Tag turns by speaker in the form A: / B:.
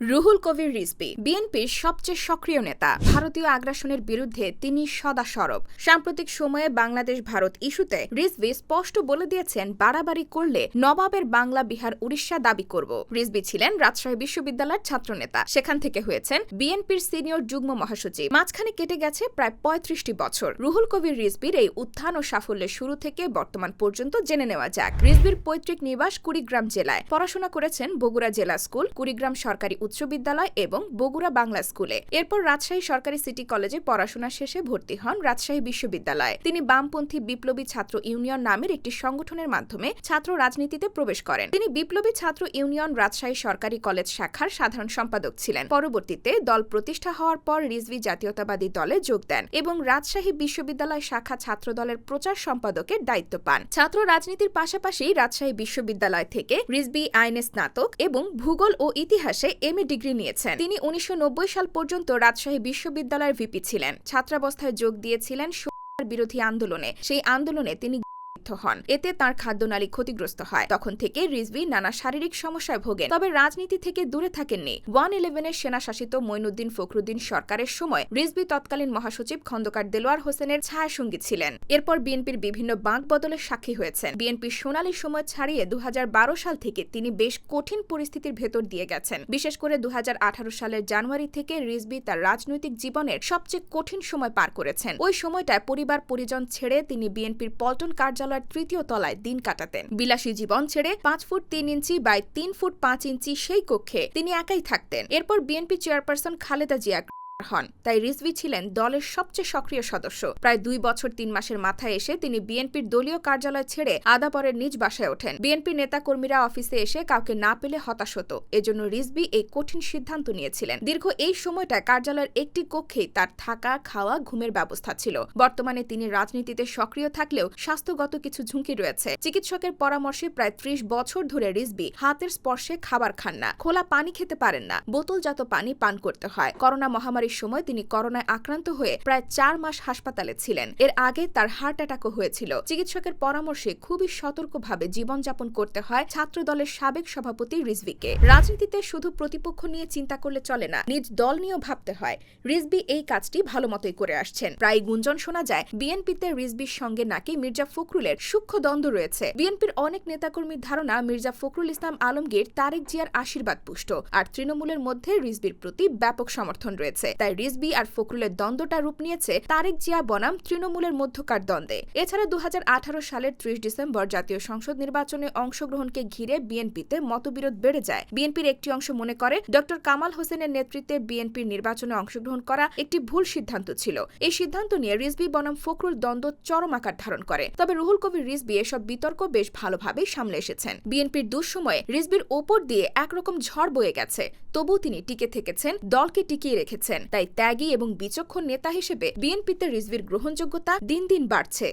A: রুহুল কবির রিজভী বিএনপির সবচেয়ে সক্রিয় নেতা। ভারতীয় আগ্রাসনের বিরুদ্ধে তিনি সদা সরব। সাম্প্রতিক সময়ে বাংলাদেশ ভারত ইস্যুতে রিজভী স্পষ্ট বলে দিয়েছেন, বাড়াবাড়ি করলে নবাবের বাংলা বিহার উড়িষ্যা দাবি করব। রিজভী ছিলেন রাজশাহী বিশ্ববিদ্যালয়ের ছাত্রনেতা। সেখান থেকে হয়েছেন বিএনপির সিনিয়র যুগ্ম মহাসচিব। মাঝখানে কেটে গেছে প্রায় পঁয়ত্রিশটি বছর। রুহুল কবির রিজভির এই উত্থান ও সাফল্যের শুরু থেকে বর্তমান পর্যন্ত জেনে নেওয়া যাক। রিজভির পৈতৃক নিবাস কুড়িগ্রাম জেলায়। পড়াশোনা করেছেন বগুড়া জেলা স্কুল, কুড়িগ্রাম সরকারি উচ্চ বিদ্যালয় এবং বগুড়া বাংলা স্কুলে। এরপর রাজশাহী সরকারি সিটি কলেজে পড়াশোনা শেষে ভর্তি হন রাজশাহী বিশ্ববিদ্যালয়ে। তিনি বামপন্থী বিপ্লবী ছাত্র ইউনিয়ন নামের একটি সংগঠনের মাধ্যমে ছাত্র রাজনীতিতে প্রবেশ করেন। তিনি বিপ্লবী ছাত্র ইউনিয়ন রাজশাহী সরকারি কলেজ শাখার সাধারণ সম্পাদক ছিলেন। পরবর্তীতে দল প্রতিষ্ঠা হওয়ার পর রিজভি জাতীয়তাবাদী দলে যোগ দেন এবং রাজশাহী বিশ্ববিদ্যালয় শাখা ছাত্র দলের প্রচার সম্পাদকের দায়িত্ব পান। ছাত্র রাজনীতির পাশাপাশি রাজশাহী বিশ্ববিদ্যালয় থেকে রিজবি আইনে স্নাতক এবং ভূগোল ও ইতিহাসে এম. এ ডিগ্রি নিয়েছেন। তিনি উনিশশো নব্বই সাল পর্যন্ত রাজশাহী বিশ্ববিদ্যালয়ের ভিপি ছিলেন। ছাত্রাবস্থায় যোগ দিয়েছিলেন বিরোধী আন্দোলনে। সেই আন্দোলনে তিনি বাধ্য হন। এতে তার খাদ্যনালী ক্ষতিগ্রস্ত হয়। তখন থেকে রিজভি নানা শারীরিক সমস্যায় ভোগেন। তবে রাজনীতি থেকে দূরে থাকেননি। ওয়ান ইলেভেনের সেনা শাসিত মইনুদ্দিন ফখরুদ্দিন সরকারের সময় রিজভি তৎকালীন মহাসচিব খন্দকার দেলোয়ার হোসেনের ছায়াসঙ্গী ছিলেন। এরপর বিএনপির বিভিন্ন বাঁক বদলের সাক্ষী হয়েছেন। বিএনপির সোনালী সময় ছাড়িয়ে দু হাজার বারো সাল থেকে তিনি বেশ কঠিন পরিস্থিতির ভেতর দিয়ে গেছেন। বিশেষ করে দু হাজার আঠারো সালের জানুয়ারি থেকে রিজভি তার রাজনৈতিক জীবনের সবচেয়ে কঠিন সময় পার করেছেন। ওই সময়টায় পরিবার পরিজন ছেড়ে তিনি বিএনপির পল্টন কার্যালয় তৃতীয় তলায় দিন কাটাতেন। বিলাসী জীবন ছেড়ে পাঁচ ফুট তিন ইঞ্চি বাই তিন ফুট পাঁচ ইঞ্চি সেই কক্ষে তিনি একাই থাকতেন। এরপর বিএনপি চেয়ারপারসন খালেদা জিয়া হন। তাই রিজভি ছিলেন দলের সবচেয়ে সক্রিয় সদস্য। প্রায় দুই বছর তিন মাসের মাথায় এসে তিনি বিএনপির দলীয় কার্যালয় ছেড়ে আদাপরের নিজ বাসায় ওঠেন। বিএনপি নেতাকর্মীরা অফিসে এসে কাউকে না পেলে হতাশ হতো। এজন্য রিজভি এই কঠিন সিদ্ধান্ত নিয়েছিলেন। দীর্ঘ এই সময়টা কার্যালয়ের একটি কক্ষেই তার থাকা, খাওয়া, ঘুমের ব্যবস্থা ছিল। বর্তমানে তিনি রাজনীতিতে সক্রিয় থাকলেও স্বাস্থ্যগত কিছু ঝুঁকি রয়েছে। চিকিৎসকের পরামর্শে প্রায় ত্রিশ বছর ধরে রিজভি হাতের স্পর্শে খাবার খান না, খোলা পানি খেতে পারেন না, বোতলজাত পানি পান করতে হয়। করোনা মহামারী মহামারীর সময় তিনি করোনায় আক্রান্ত হয়ে প্রায় চার মাস হাসপাতালে ছিলেন। এর আগে তার হার্ট অ্যাটাকও হয়েছিল। চিকিৎসকের পরামর্শে খুবই সতর্কভাবে জীবনযাপন করতে হয় ছাত্র দলের সাবেক সভাপতি রিজভিকে। রাজনীতিতে শুধু প্রতিপক্ষ নিয়ে চিন্তা করলে চলে না, নিজ দল নিয়েও ভাবতে হয়। রিজবি এই কাজটি ভালো মতোই করে আসছেন। প্রায় গুঞ্জন শোনা যায়, বিএনপিতে রিজবির সঙ্গে নাকি মির্জা ফখরুলের সূক্ষ্ম দ্বন্দ্ব রয়েছে। বিএনপির অনেক নেতাকর্মীর ধারণা, মির্জা ফখরুল ইসলাম আলমগীর তারেক জিয়ার আশীর্বাদ পুষ্ট আর তৃণমূলের মধ্যে রিজবির প্রতি ব্যাপক সমর্থন রয়েছে। তাই রিজবি আর ফখরুলের দ্বন্দ্বটা রূপ নিয়েছে তারেক জিয়া, বনাম তৃণমূলের মধ্যকার দ্বন্দ্বে। এছাড়া দু হাজার আঠারো সালের ত্রিশ ডিসেম্বর জাতীয় সংসদ নির্বাচনে অংশগ্রহণকে ঘিরে বিএনপিতে মতবিরোধ বেড়ে যায়। বিএনপির একটি অংশ মনে করে ড কামাল হোসেনের নেতৃত্বে বিএনপির নির্বাচনে অংশগ্রহণ করা একটি ভুল সিদ্ধান্ত ছিল। এই সিদ্ধান্ত নিয়ে রিজবি, বনাম, ফখরুল দ্বন্দ্ব চরম আকার ধারণ করে। তবে রুহুল কবির, রিজবি এসব বিতর্ক বেশ ভালোভাবেই সামলে এসেছেন। বিএনপির দুঃসময়ে রিজবির ওপর দিয়ে একরকম ঝড় বয়ে গেছে। তবু তিনি টিকে থেকেছেন, দলকে টিকিয়ে রেখেছেন। তাই ত্যাগী এবং বিচক্ষণ নেতা হিসেবে বিএনপিতে রিজভির গ্রহণযোগ্যতা দিন দিন বাড়ছে।